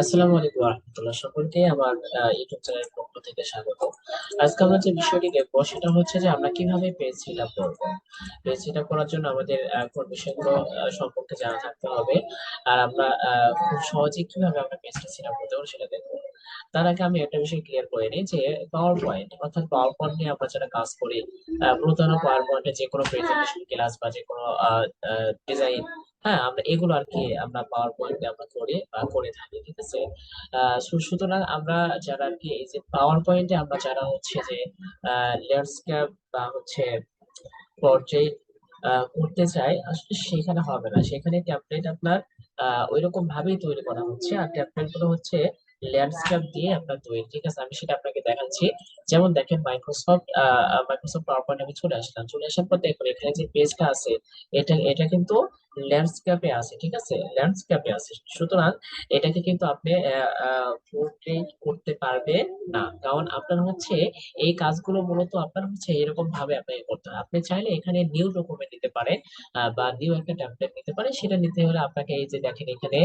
আসসালামু আলাইকুম রহমতুল্লাহ সকলকে আমার ইউটিউব চ্যানেলের পক্ষ থেকে স্বাগত। আজকে আমরা যে বিষয়টি দেখব সেটা হচ্ছে যে আমরা কীভাবে পেজ সেট আপ করব করার জন্য আমাদের কোন বিষয়গুলো সম্পর্কে জানা থাকতে হবে। আর আমরা খুব সহজে কীভাবে আমরা পেজটা সেট করতে পারব সেটা দেখব। তার আগে আমি একটা বিষয় ক্লিয়ার করে নিই যে পাওয়ার পয়েন্ট অর্থাৎ পাওয়ার পয়েন্ট নিয়ে আমরা যারা কাজ করি মূলত পাওয়ার পয়েন্টে যে কোনো প্রেজেন্টেশন ক্লাস বা যে কোনো ডিজাইন হ্যাঁ আমরা এগুলো আর কি আমরা পাওয়ার পয়েন্টে আমরা করি বা করে থাকি ঠিক আছে? সুতরাং আমরা যারা আর কি এই যে পাওয়ার পয়েন্টে আমরা যারা হচ্ছে যে ল্যান্ডস্কেপ বা হচ্ছে পর্যায়ে করতে চাই আসলে সেখানে হবে না। সেখানে টেমপ্লেট আপনার আহ ওইরকম ভাবেই তৈরি করা হচ্ছে। আর টেমপ্লেটগুলো হচ্ছে ল্যান্ডস্কেপ দিয়ে আপনার তৈরি ঠিক আছে? আমি সেটা আপনাকে দেখাচ্ছি। যেমন দেখেন মাইক্রোসফট মাইক্রোসফট পাওয়ার পয়েন্ট আমি চলে আসলাম। চলে আসার পর দেখুন এখানে যে পেজটা আছে এটা এটা কিন্তু ল্যান্ডস্কেপে আছে, ঠিক আছে? ল্যান্ডস্কেপে আছে। সুতরাং এটাকে কিন্তু আপনি পোর্ট্রেট করতে পারবেন না। কারণ আপনার হচ্ছে এই কাজগুলো মূলত আপনার হচ্ছে এরকম ভাবে আপনাকে করতে হবে আপনি চাইলে এখানে নিউ ডকুমেন্ট নিতে পারেন বা নিউ একটা টেমপ্লেট নিতে পারেন। সেটা নিতে হলে আপনাকে এই যে দেখেন এখানে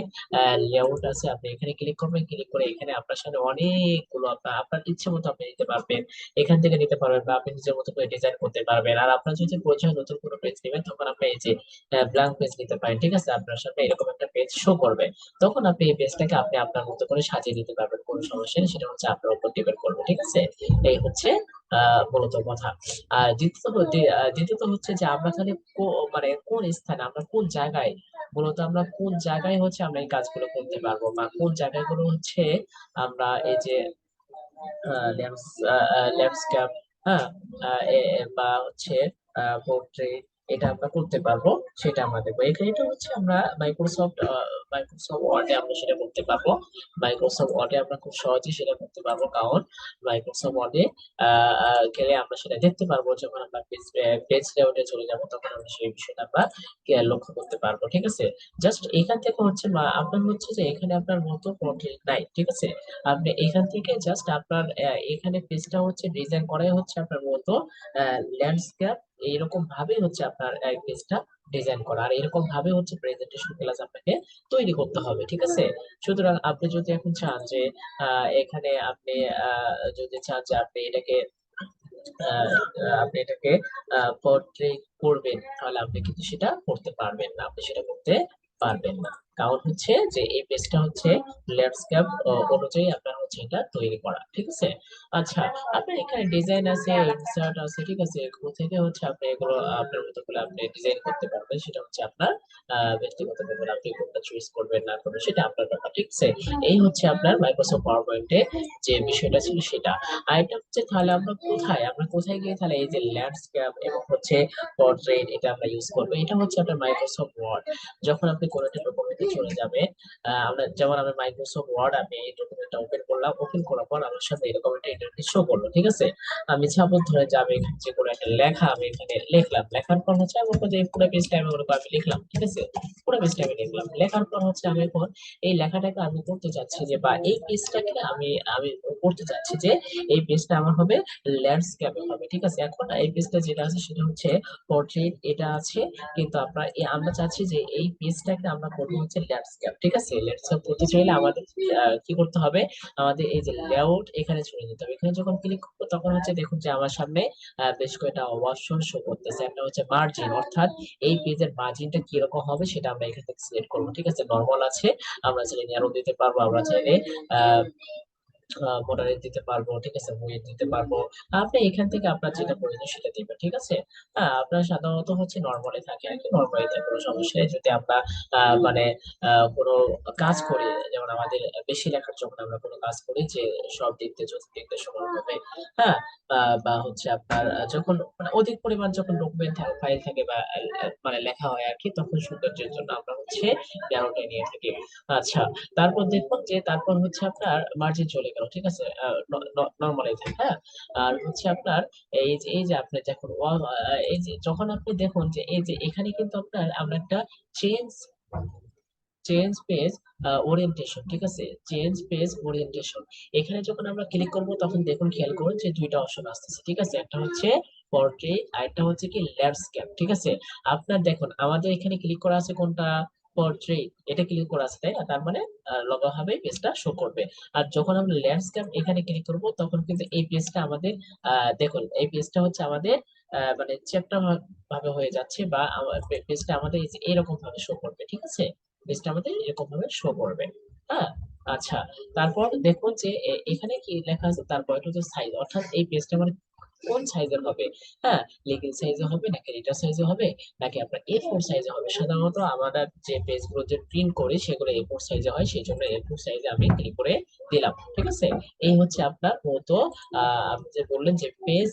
লেআউট আছে। আপনি এখানে ক্লিক করবেন ক্লিক করে এখানে আপনার সামনে অনেকগুলো আপনার আপনার ইচ্ছে মতো আপনি নিতে পারবেন। এখান থেকে নিতে পারবেন বা আপনি নিজের মতো করে ডিজাইন করতে পারবেন। আর আপনার যদি প্রয়োজন নতুন কোনো পেজ নেবেন, তখন আপনি এই যে ব্ল্যাঙ্ক পেজ নিতে পারেন। ঠিক আছে? আপনার সামনে এরকম একটা পেজ শো করবে। তখন আপনি এই পেজটাকে আপনি আপনার মতো করে সাজিয়ে দিতে পারবেন। কোনো সমস্যা নেই, সেটা হচ্ছে আপনার উপর ডিপেন্ড করবে। ঠিক আছে? এই হচ্ছে মূলত কথা। আর দ্বিতীয়ত দ্বিতীয়ত হচ্ছে যে আমরা কো- মানে কোন স্থানে, আমরা কোন জায়গায়, মূলত আমরা কোন জায়গায় হচ্ছে আমরা এই কাজগুলো করতে পারব বা কোন জায়গাগুলো হচ্ছে আমরা এই যে ল্যান্ডস্কেপ হ্যাঁ? বা হচ্ছে পোর্ট্রেট এটা আমরা করতে পারব, সেটা আমরা দেখব। এখানে এটা হচ্ছে আমরা মাইক্রোসফট মাইক্রোসফট ওয়ার্ডে আমরা সেটা করতে পারব। মাইক্রোসফট ওয়ার্ডে আমরা খুব সহজেই সেটা করতে পারব, কারণ মাইক্রোসফট ওয়ার্ডে গেলে আমরা সেটা দেখতে পারব, যখন আমরা পেজ পেজ লেআউটে চলে যাব, তখন আমরা সেই বিষয়টা আমরা লক্ষ্য করতে পারব, ঠিক আছে? জাস্ট এখান থেকে হচ্ছে আপনার হচ্ছে যে এখানে আপনার মতো পোর্ট্রেট নাই, ঠিক আছে? আপনি এখান থেকে জাস্ট আপনার এখানে পেজটা হচ্ছে ডিজাইন করাই হচ্ছে আপনার মতো ল্যান্ডস্কেপ এইরকম ভাবে হচ্ছে আপনার পেজটা ডিজাইন করা। আর এরকম ভাবে হচ্ছে প্রেজেন্টেশন ক্লাস আপনাকে তৈরি করতে হবে, ঠিক আছে? সুতরাং আপনি যদি এখন চান যে এখানে আপনি যদি চান যে আপনি এটাকে আপনি এটাকে পোর্ট্রেট করবেন, তাহলে আপনি কিন্তু সেটা করতে পারবেন না। আপনি সেটা করতে পারবেন না। কারণ হচ্ছে যে এই পেজটা হচ্ছে ল্যান্ডস্কেপ অনুযায়ী আপনার হচ্ছে এটা তৈরি করা, ঠিক আছে? আচ্ছা আপনার এখানে ডিজাইন আছে ইনসার্ট আছে, ঠিক আছে? এগুলো থেকে হচ্ছে আপনি এগুলো, আপনার মতো করে আপনি ডিজাইন করতে পারবেন। সেটা হচ্ছে আপনার ব্যক্তিগত ব্যাপার। আপনি কোনটা চুজ করবেন, না করবেন, সেটা আপনার ব্যাপার, ঠিক আছে? এই হচ্ছে আপনার মাইক্রোসফট পাওয়ার পয়েন্টে যে বিষয়টা ছিল সেটা। এটা হচ্ছে তাহলে আমরা কোথায় আমরা কোথায় গিয়ে তাহলে এই যে ল্যান্ডস্কেপ এবং হচ্ছে পোর্ট্রেট এটা আমরা ইউজ করব? এটা হচ্ছে আপনার মাইক্রোসফট ওয়ার্ড যখন আপনি কোনো একটা ডকুমেন্টে চলে যাবেন আমরা, যেমন আমরা মাইক্রোসফট ওয়ার্ড আমি এই ডকুমেন্টটা ওপেন করলাম ওপেন করার পর আমার সামনে এরকম একটা ইন্টারফেস শো করল, ঠিক আছে? আমি সাপোজ ধরে যে আমি এখানে যে কোনো একটা লেখা আমি এখানে লিখলাম। লেখার পর হচ্ছে আমি যে পুরো পেজটা আমি ওরকম আমি লিখলাম, ঠিক আছে? পুরো পেজটা আমি লিখলাম। লেখার পর হচ্ছে আমি এখন এই লেখাটাকে আমি করতে চাচ্ছি যে বা এই পেজটাকে আমি আমি করতে চাচ্ছি যে এই পেজটা আমার হবে ল্যান্ডস্কেপে হবে, ঠিক আছে? এখন এই পেজটা যেটা আছে সেটা হচ্ছে পোর্ট্রেট এটা আছে, কিন্তু আমরা আমরা চাচ্ছি যে এই পেজটাকে আমরা করব হচ্ছে ল্যান্ডস্কেপ ঠিক আছে? ল্যান্ডস্কেপ করতে চাইলে আমাদের কি করতে হবে? আমাদের এই যে লেআউট এখানে চলে যেতে হবে। এখানে যখন ক্লিক করব, তখন হচ্ছে দেখুন যে আমার সামনে বেশ কয়েকটা অপশন শো করতেছে। একটা হচ্ছে মার্জিন অর্থাৎ এই পেজের মার্জিনটা কীরকম হবে সেটা আমরা এখান থেকে সিলেক্ট করব। ঠিক আছে? নর্মাল আছে। আমরা চাইলে ন্যারো দিতে পারব। আমরা চাইলে মডারেট দিতে পারব, ঠিক আছে? ওয়েট দিতে পারব। আপনি এখান থেকে আপনার যেটা প্রয়োজন সেটা দিবেন, ঠিক আছে? হ্যাঁ আপনার সাধারণত হচ্ছে নর্মালি থাকে আর কি নর্মালি থাকে কোনো সমস্যা যদি আমরা মানে কোনো কাজ করি, যেমন আমাদের বেশি লেখার যখন আমরা কোনো কাজ করি যে সব দিক দিয়ে চতুর্দিক দিয়ে সমান হবে হ্যাঁ বা হচ্ছে আপনার যখন মানে অধিক পরিমাণ যখন ডকুমেন্ট থাকে ফাইল থাকে বা মানে লেখা হয় আর কি, তখন সৌন্দর্যের জন্য আমরা হচ্ছে ন্যারোটা নিয়ে থাকি। আচ্ছা তারপর দেখুন যে তারপর হচ্ছে আপনার মার্জিন চলে গেল। ঠিক আছে? নর্মালি থাকে হ্যাঁ? আর হচ্ছে আপনার এই যে এই যে আপনি যখন এই যে যখন আপনি দেখুন যে, এই যে এখানে কিন্তু আপনার, আমরা একটা চেঞ্জ চেঞ্জ পেজ ওরিয়েন্টেশন ঠিক আছে? চেঞ্জ পেজ ওরিয়েন্টেশন এখানে যখন আমরা ক্লিক করব, তখন দেখুন, খেয়াল করুন যে দুইটা অপশন আসতেছে, ঠিক আছে? একটা হচ্ছে পোর্ট্রেট আর একটা হচ্ছে কি ল্যান্ডস্কেপ ঠিক আছে? আপনার দেখুন, আমাদের এখানে ক্লিক করা আছে কোনটা? পোর্ট্রেট এটা ক্লিক করা আছে তার মানে লগা হবে পেজটা শো করবে। আর যখন আমরা ল্যান্ডস্কেপ এখানে ক্লিক করব, তখন কিন্তু এই পেজটা আমাদের দেখুন, এই পেজটা হচ্ছে আমাদের মানে চ্যাপ্টার ভাবে হয়ে যাচ্ছে বা পেজটা আমাদের এরকম ভাবে শো করবে, ঠিক আছে? পেজটা আমাদের এরকম ভাবে শো করবে হ্যাঁ? আচ্ছা তারপর দেখুন যে এখানে কি লেখা আছে? তারপর হচ্ছে সাইজ অর্থাৎ এই পেজটা মানে কোন সাইজের হবে? হ্যাঁ লিগেল সাইজে হবে নাকি রিটার সাইজে হবে? নাকি আপনার এ ফোর সাইজে হবে? সাধারণত আমরা যে পেজগুলো যে প্রিন্ট করি, সেগুলো এ ফোর সাইজে হয়, সেই জন্য এ ফোর সাইজে আমি ক্লিক করে দিলাম, ঠিক আছে? এই হচ্ছে আপনার আহ, আপনি যে বললেন যে পেজ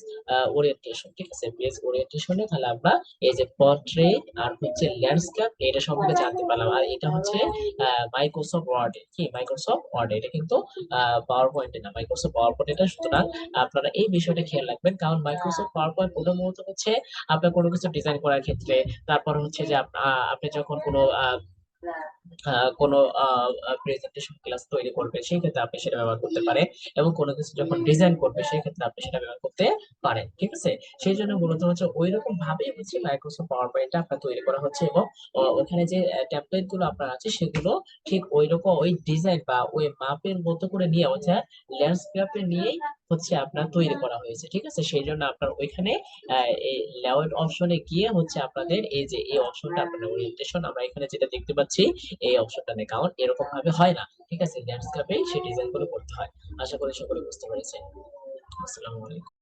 ওরিয়েন্টেশন ঠিক আছে? পেজ ওরিয়েন্টেশনে তাহলে আমরা এই যে পোর্ট্রেট আর হচ্ছে ল্যান্ডস্কেপ এটা সম্পর্কে জানতে পারলাম। আর এটা হচ্ছে মাইক্রোসফট ওয়ার্ড কি? মাইক্রোসফট ওয়ার্ড এটা কিন্তু পাওয়ার পয়েন্টে না মাইক্রোসফট পাওয়ার পয়েন্ট এটা সুতরাং আপনারা এই বিষয়টা খেয়াল রাখবেন। কারণ মাইক্রোসফট পাওয়ার পয়েন্ট প্রথমত হচ্ছে আপনার কোনো কিছু ডিজাইন করার ক্ষেত্রে, তারপর হচ্ছে যে আপ- আপনি যখন কোনো কোনো প্রেজেন্টেশন ক্লাস তৈরি করবে, সেই ক্ষেত্রে আপনি সেটা ব্যবহার করতে পারেন এবং কোনো কিছু যখন ডিজাইন করবে, সেই ক্ষেত্রে আপনি সেটা ব্যবহার করতে পারেন, ঠিক আছে? সেই জন্য মূলত হচ্ছে ওই রকম ভাবেই হচ্ছে মাইক্রোসফট পাওয়ার পয়েন্টটা আপনার তৈরি করা হচ্ছে এবং ওখানে যে ট্যাবলেটগুলো আপনার আছে, সেগুলো ঠিক ওই রকম ওই ডিজাইন বা ওই মাপের মতো করে নিয়ে হচ্ছে ল্যান্ডস্কেপে নিয়েই হচ্ছে আপনার তৈরি করা হয়েছে, ঠিক আছে? সেই জন্য আপনার ওইখানে এই লেআউট অপশনে গিয়ে হচ্ছে আপনাদের এই যে, এই অপশনটা আপনাদের ওরিয়েন্টেশন আমরা এখানে যেটা দেখতে পাচ্ছি এই অপশনটা নেই, কারণ এরকম ভাবে হয় না। ঠিক আছে? ল্যান্ডস্কেপে সেই ডিজাইনগুলো করতে হয়। আশা করি সকলে বুঝতে পেরেছেন। আসসালামু আলাইকুম।